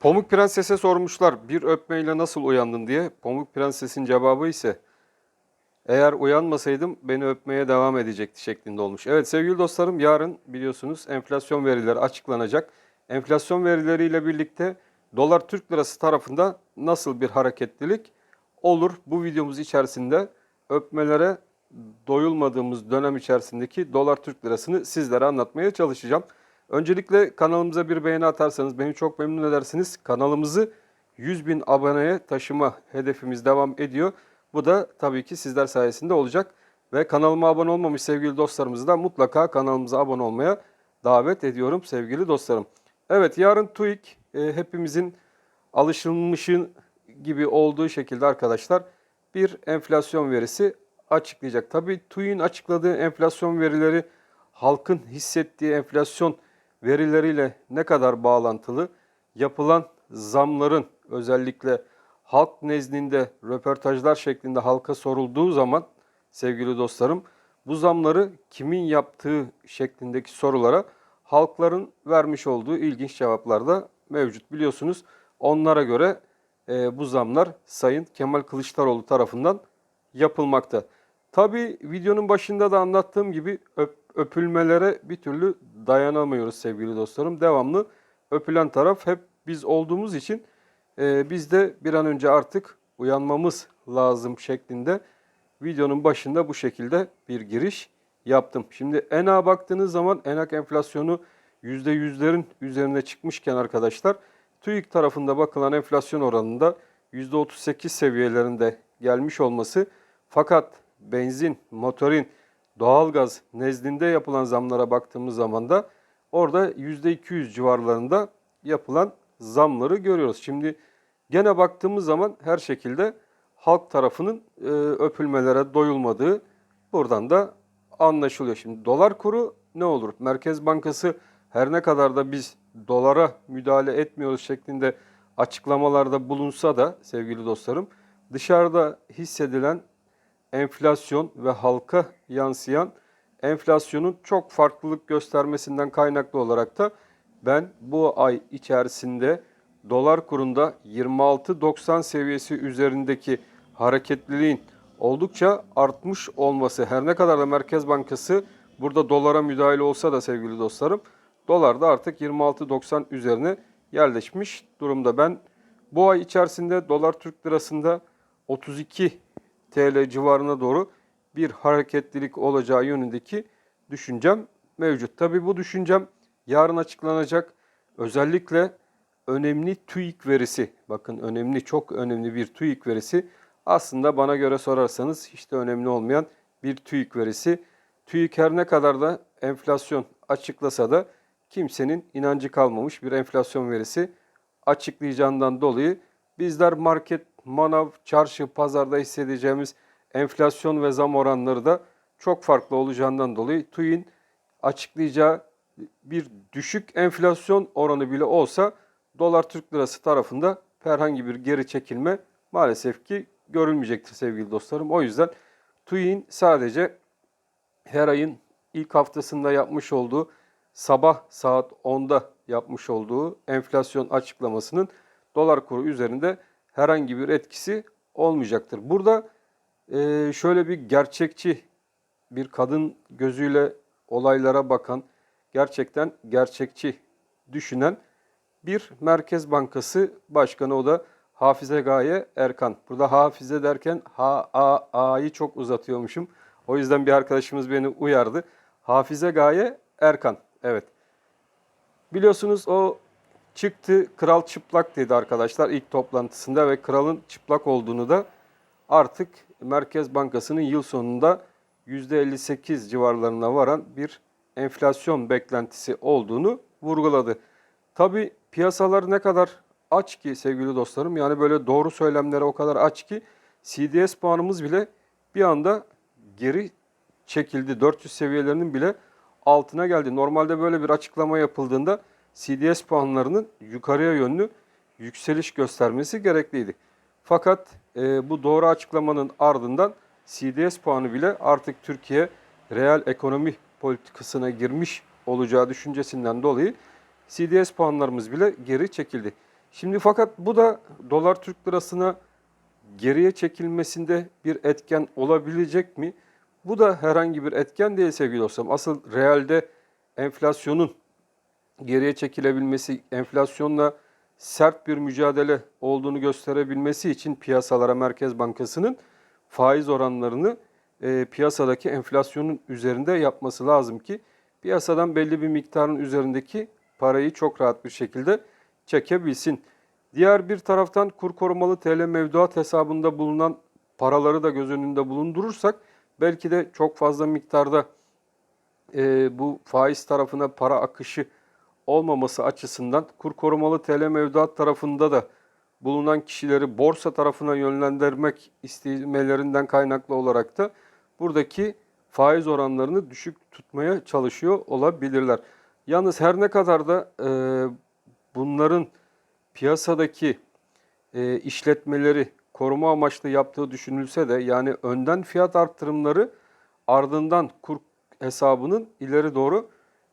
Pamuk Prenses'e sormuşlar bir öpmeyle nasıl uyandın diye. Pamuk Prenses'in cevabı ise eğer uyanmasaydım beni öpmeye devam edecekti şeklinde olmuş. Evet sevgili dostlarım yarın biliyorsunuz enflasyon verileri açıklanacak. Enflasyon verileriyle birlikte dolar Türk lirası tarafında nasıl bir hareketlilik olur? Bu videomuz içerisinde öpmelere doyulmadığımız dönem içerisindeki dolar Türk lirasını sizlere anlatmaya çalışacağım. Öncelikle kanalımıza bir beğeni atarsanız beni çok memnun edersiniz. Kanalımızı 100 bin aboneye taşıma hedefimiz devam ediyor. Bu da tabii ki sizler sayesinde olacak. Ve kanalıma abone olmamış sevgili dostlarımızı da mutlaka kanalımıza abone olmaya davet ediyorum sevgili dostlarım. Evet yarın TÜİK e, hepimizin alışılmışın gibi olduğu şekilde arkadaşlar bir enflasyon verisi açıklayacak. Tabii TÜİK'in açıkladığı enflasyon verileri halkın hissettiği enflasyon verileriyle ne kadar bağlantılı? Yapılan zamların özellikle halk nezdinde röportajlar şeklinde halka sorulduğu zaman sevgili dostlarım bu zamları kimin yaptığı şeklindeki sorulara halkların vermiş olduğu ilginç cevaplar da mevcut. Biliyorsunuz onlara göre e, bu zamlar Sayın Kemal Kılıçdaroğlu tarafından yapılmakta. Tabi videonun başında da anlattığım gibi öpülmelere bir türlü dayanamıyoruz sevgili dostlarım. Devamlı öpülen taraf hep biz olduğumuz için e, biz de bir an önce artık uyanmamız lazım şeklinde videonun başında bu şekilde bir giriş yaptım. Şimdi ENA baktığınız zaman enak enflasyonu %100'lerin üzerine çıkmışken arkadaşlar TÜİK tarafında bakılan enflasyon oranında %38 seviyelerinde gelmiş olması fakat benzin, motorin, doğalgaz nezdinde yapılan zamlara baktığımız zaman da orada %200 civarlarında yapılan zamları görüyoruz. Şimdi gene baktığımız zaman her şekilde halk tarafının e, öpülmelere doyulmadığı buradan da anlaşılıyor. Şimdi dolar kuru ne olur? Merkez Bankası her ne kadar da biz dolara müdahale etmiyoruz şeklinde açıklamalarda bulunsa da sevgili dostlarım dışarıda hissedilen enflasyon ve halka yansıyan enflasyonun çok farklılık göstermesinden kaynaklı olarak da ben bu ay içerisinde dolar kurunda 26.90 seviyesi üzerindeki hareketliliğin oldukça artmış olması her ne kadar da Merkez Bankası burada dolara müdahale olsa da sevgili dostlarım dolar da artık 26.90 üzerine yerleşmiş durumda. Ben bu ay içerisinde dolar Türk lirasında 32 TL civarına doğru bir hareketlilik olacağı yönündeki düşüncem mevcut. Tabi bu düşüncem yarın açıklanacak. Özellikle önemli TÜİK verisi, bakın önemli, çok önemli bir TÜİK verisi aslında bana göre sorarsanız hiç de önemli olmayan bir TÜİK verisi. TÜİK her ne kadar da enflasyon açıklasa da kimsenin inancı kalmamış bir enflasyon verisi açıklayacağından dolayı bizler market, manav, çarşı, pazarda hissedeceğimiz enflasyon ve zam oranları da çok farklı olacağından dolayı TÜİK'in açıklayacağı bir düşük enflasyon oranı bile olsa dolar Türk lirası tarafında herhangi bir geri çekilme maalesef ki görülmeyecektir sevgili dostlarım. O yüzden TÜİK'in sadece her ayın ilk haftasında yapmış olduğu sabah saat 10'da yapmış olduğu enflasyon açıklamasının dolar kuru üzerinde herhangi bir etkisi olmayacaktır. Burada e, şöyle bir gerçekçi bir kadın gözüyle olaylara bakan, gerçekten gerçekçi düşünen bir Merkez Bankası Başkanı o da Hafize Gaye Erkan. Burada Hafize derken ha a a'yı çok uzatıyormuşum. O yüzden bir arkadaşımız beni uyardı. Hafize Gaye Erkan. Evet. Biliyorsunuz o çıktı kral çıplak dedi arkadaşlar ilk toplantısında ve kralın çıplak olduğunu da artık Merkez Bankası'nın yıl sonunda %58 civarlarına varan bir enflasyon beklentisi olduğunu vurguladı. Tabi piyasalar ne kadar aç ki sevgili dostlarım yani böyle doğru söylemlere o kadar aç ki CDS puanımız bile bir anda geri çekildi. 400 seviyelerinin bile altına geldi. Normalde böyle bir açıklama yapıldığında CDS puanlarının yukarıya yönlü yükseliş göstermesi gerekliydi. Fakat e, bu doğru açıklamanın ardından CDS puanı bile artık Türkiye reel ekonomi politikasına girmiş olacağı düşüncesinden dolayı CDS puanlarımız bile geri çekildi. Şimdi fakat bu da dolar Türk lirasına geriye çekilmesinde bir etken olabilecek mi? Bu da herhangi bir etken değil sevgili dostlarım. Asıl realde enflasyonun geriye çekilebilmesi, enflasyonla sert bir mücadele olduğunu gösterebilmesi için piyasalara Merkez Bankası'nın faiz oranlarını e, piyasadaki enflasyonun üzerinde yapması lazım ki piyasadan belli bir miktarın üzerindeki parayı çok rahat bir şekilde çekebilsin. Diğer bir taraftan kur korumalı TL mevduat hesabında bulunan paraları da göz önünde bulundurursak belki de çok fazla miktarda e, bu faiz tarafına para akışı olmaması açısından kur korumalı TL mevduat tarafında da bulunan kişileri borsa tarafına yönlendirmek istemelerinden kaynaklı olarak da buradaki faiz oranlarını düşük tutmaya çalışıyor olabilirler. Yalnız her ne kadar da e, bunların piyasadaki e, işletmeleri koruma amaçlı yaptığı düşünülse de yani önden fiyat arttırımları ardından kur hesabının ileri doğru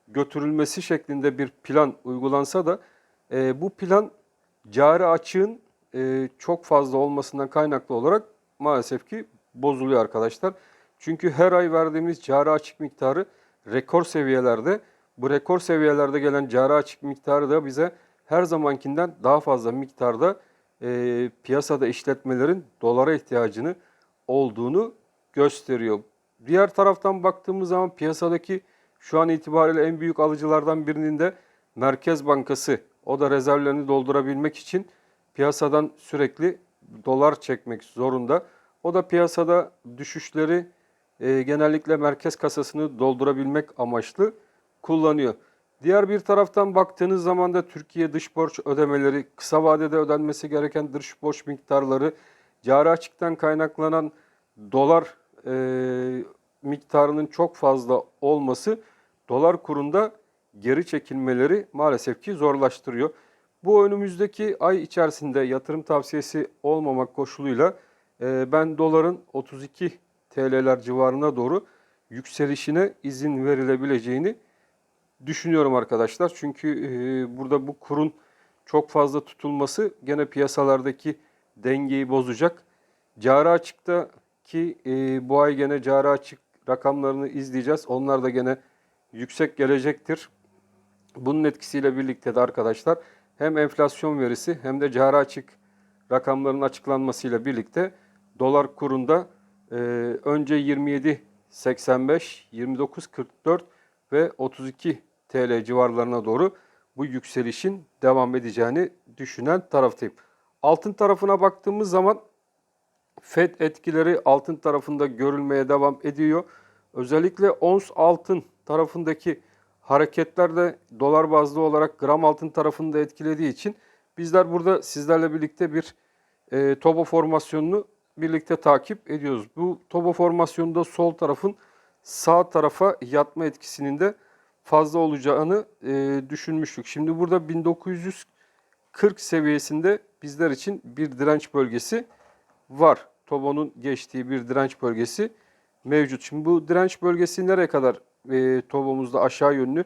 götürülmesi şeklinde bir plan uygulansa da e, bu plan cari açığın e, çok fazla olmasından kaynaklı olarak maalesef ki bozuluyor arkadaşlar. Çünkü her ay verdiğimiz cari açık miktarı rekor seviyelerde. Bu rekor seviyelerde gelen cari açık miktarı da bize her zamankinden daha fazla miktarda e, piyasada işletmelerin dolara ihtiyacını olduğunu gösteriyor. Diğer taraftan baktığımız zaman piyasadaki şu an itibariyle en büyük alıcılardan birinin de Merkez Bankası. O da rezervlerini doldurabilmek için piyasadan sürekli dolar çekmek zorunda. O da piyasada düşüşleri e, genellikle merkez kasasını doldurabilmek amaçlı kullanıyor. Diğer bir taraftan baktığınız zaman da Türkiye dış borç ödemeleri, kısa vadede ödenmesi gereken dış borç miktarları, cari açıktan kaynaklanan dolar e, miktarının çok fazla olması dolar kurunda geri çekilmeleri maalesef ki zorlaştırıyor. Bu önümüzdeki ay içerisinde yatırım tavsiyesi olmamak koşuluyla e, ben doların 32 TL'ler civarına doğru yükselişine izin verilebileceğini düşünüyorum arkadaşlar. Çünkü e, burada bu kurun çok fazla tutulması gene piyasalardaki dengeyi bozacak. Cari açıktaki e, bu ay gene cari açık rakamlarını izleyeceğiz. Onlar da gene yüksek gelecektir. Bunun etkisiyle birlikte de arkadaşlar hem enflasyon verisi hem de cari açık rakamların açıklanmasıyla birlikte dolar kurunda e, önce 27.85, 29.44 ve 32 TL civarlarına doğru bu yükselişin devam edeceğini düşünen taraftayım. Altın tarafına baktığımız zaman FED etkileri altın tarafında görülmeye devam ediyor. Özellikle ons altın tarafındaki hareketler de dolar bazlı olarak gram altın tarafını da etkilediği için bizler burada sizlerle birlikte bir e, tobo formasyonunu birlikte takip ediyoruz. Bu tobo formasyonunda sol tarafın sağ tarafa yatma etkisinin de fazla olacağını e, düşünmüştük. Şimdi burada 1940 seviyesinde bizler için bir direnç bölgesi var. Tobonun geçtiği bir direnç bölgesi mevcut. Şimdi bu direnç bölgesi nereye kadar e, Tobomuzda aşağı yönlü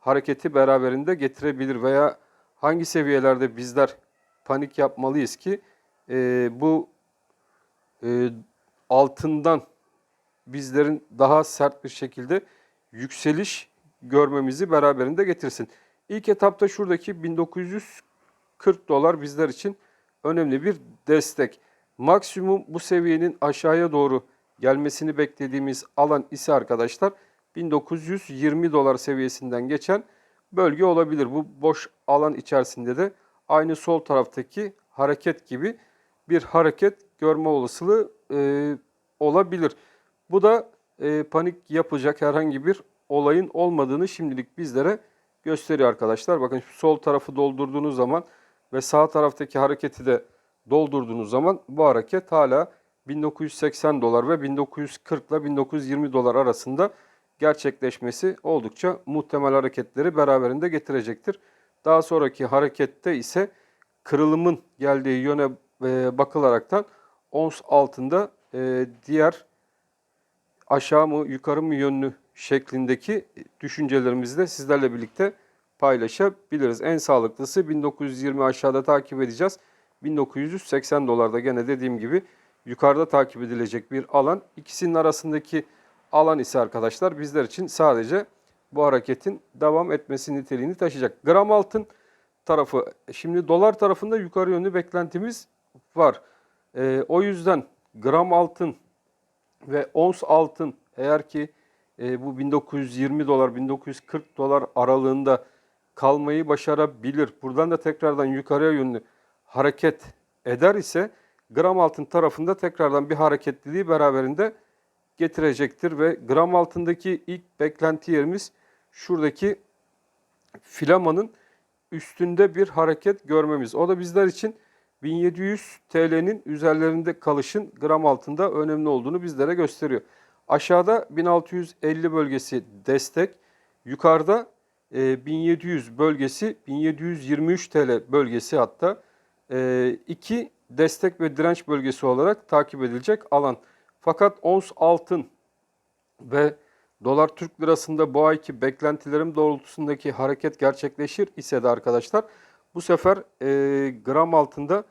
hareketi beraberinde getirebilir veya hangi seviyelerde bizler panik yapmalıyız ki e, bu e, altından bizlerin daha sert bir şekilde yükseliş görmemizi beraberinde getirsin. İlk etapta şuradaki 1940 dolar bizler için önemli bir destek. Maksimum bu seviyenin aşağıya doğru gelmesini beklediğimiz alan ise arkadaşlar 1920 dolar seviyesinden geçen bölge olabilir. Bu boş alan içerisinde de aynı sol taraftaki hareket gibi bir hareket görme olasılığı e, olabilir. Bu da e, panik yapacak herhangi bir olayın olmadığını şimdilik bizlere gösteriyor arkadaşlar. Bakın sol tarafı doldurduğunuz zaman ve sağ taraftaki hareketi de doldurduğunuz zaman bu hareket hala 1980 dolar ve 1940 ile 1920 dolar arasında gerçekleşmesi oldukça muhtemel hareketleri beraberinde getirecektir. Daha sonraki harekette ise kırılımın geldiği yöne e, bakılaraktan ons altında e, diğer aşağı mı yukarı mı yönlü şeklindeki düşüncelerimizi de sizlerle birlikte paylaşabiliriz. En sağlıklısı 1920 aşağıda takip edeceğiz. 1980 dolarda gene dediğim gibi yukarıda takip edilecek bir alan. İkisinin arasındaki alan ise arkadaşlar bizler için sadece bu hareketin devam etmesi niteliğini taşıyacak. Gram altın tarafı, şimdi dolar tarafında yukarı yönlü beklentimiz var. Ee, o yüzden gram altın ve ons altın eğer ki e, bu 1920 dolar 1940 dolar aralığında kalmayı başarabilir. Buradan da tekrardan yukarıya yönlü hareket eder ise gram altın tarafında tekrardan bir hareketliliği beraberinde getirecektir ve gram altındaki ilk beklenti yerimiz şuradaki filamanın üstünde bir hareket görmemiz. O da bizler için 1700 TL'nin üzerlerinde kalışın gram altında önemli olduğunu bizlere gösteriyor. Aşağıda 1650 bölgesi destek, yukarıda e, 1700 bölgesi, 1723 TL bölgesi hatta e, iki destek ve direnç bölgesi olarak takip edilecek alan. Fakat ons altın ve dolar Türk lirasında bu ayki beklentilerim doğrultusundaki hareket gerçekleşir ise de arkadaşlar bu sefer e, gram altında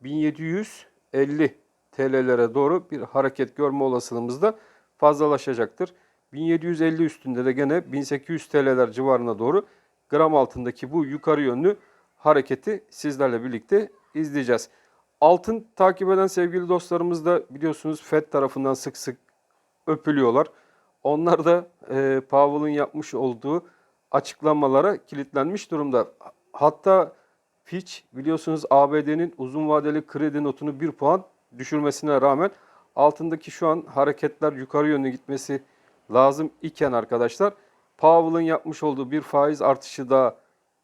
1750 TL'lere doğru bir hareket görme olasılığımız da fazlalaşacaktır. 1750 üstünde de gene 1800 TL'ler civarına doğru gram altındaki bu yukarı yönlü hareketi sizlerle birlikte izleyeceğiz. Altın takip eden sevgili dostlarımız da biliyorsunuz FED tarafından sık sık öpülüyorlar. Onlar da e, Powell'ın yapmış olduğu açıklamalara kilitlenmiş durumda. Hatta Fitch biliyorsunuz ABD'nin uzun vadeli kredi notunu 1 puan düşürmesine rağmen altındaki şu an hareketler yukarı yönlü gitmesi lazım iken arkadaşlar Powell'ın yapmış olduğu bir faiz artışı da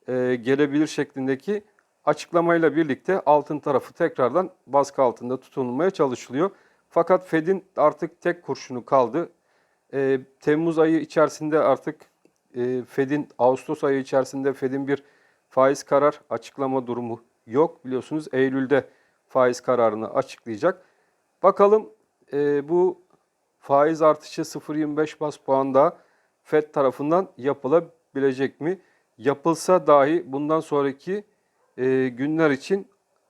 e, gelebilir şeklindeki açıklamayla birlikte altın tarafı tekrardan baskı altında tutulmaya çalışılıyor. Fakat Fed'in artık tek kurşunu kaldı. E, Temmuz ayı içerisinde artık e, Fed'in Ağustos ayı içerisinde Fed'in bir faiz karar açıklama durumu yok. Biliyorsunuz Eylül'de faiz kararını açıklayacak. Bakalım e, bu faiz artışı 0.25 bas puan daha FED tarafından yapılabilecek mi? Yapılsa dahi bundan sonraki e, günler için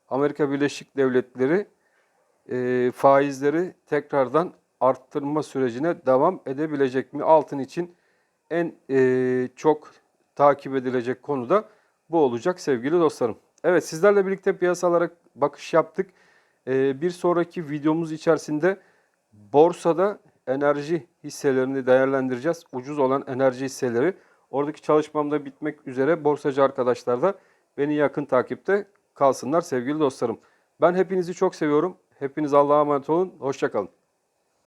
Amerika Birleşik Devletleri e, faizleri tekrardan arttırma sürecine devam edebilecek mi? Altın için en e, çok takip edilecek konu da bu olacak sevgili dostlarım. Evet sizlerle birlikte piyasalara bakış yaptık. E, bir sonraki videomuz içerisinde borsada enerji hisselerini değerlendireceğiz. Ucuz olan enerji hisseleri. Oradaki çalışmam da bitmek üzere. Borsacı arkadaşlar da beni yakın takipte kalsınlar sevgili dostlarım. Ben hepinizi çok seviyorum. Hepiniz Allah'a emanet olun. Hoşçakalın.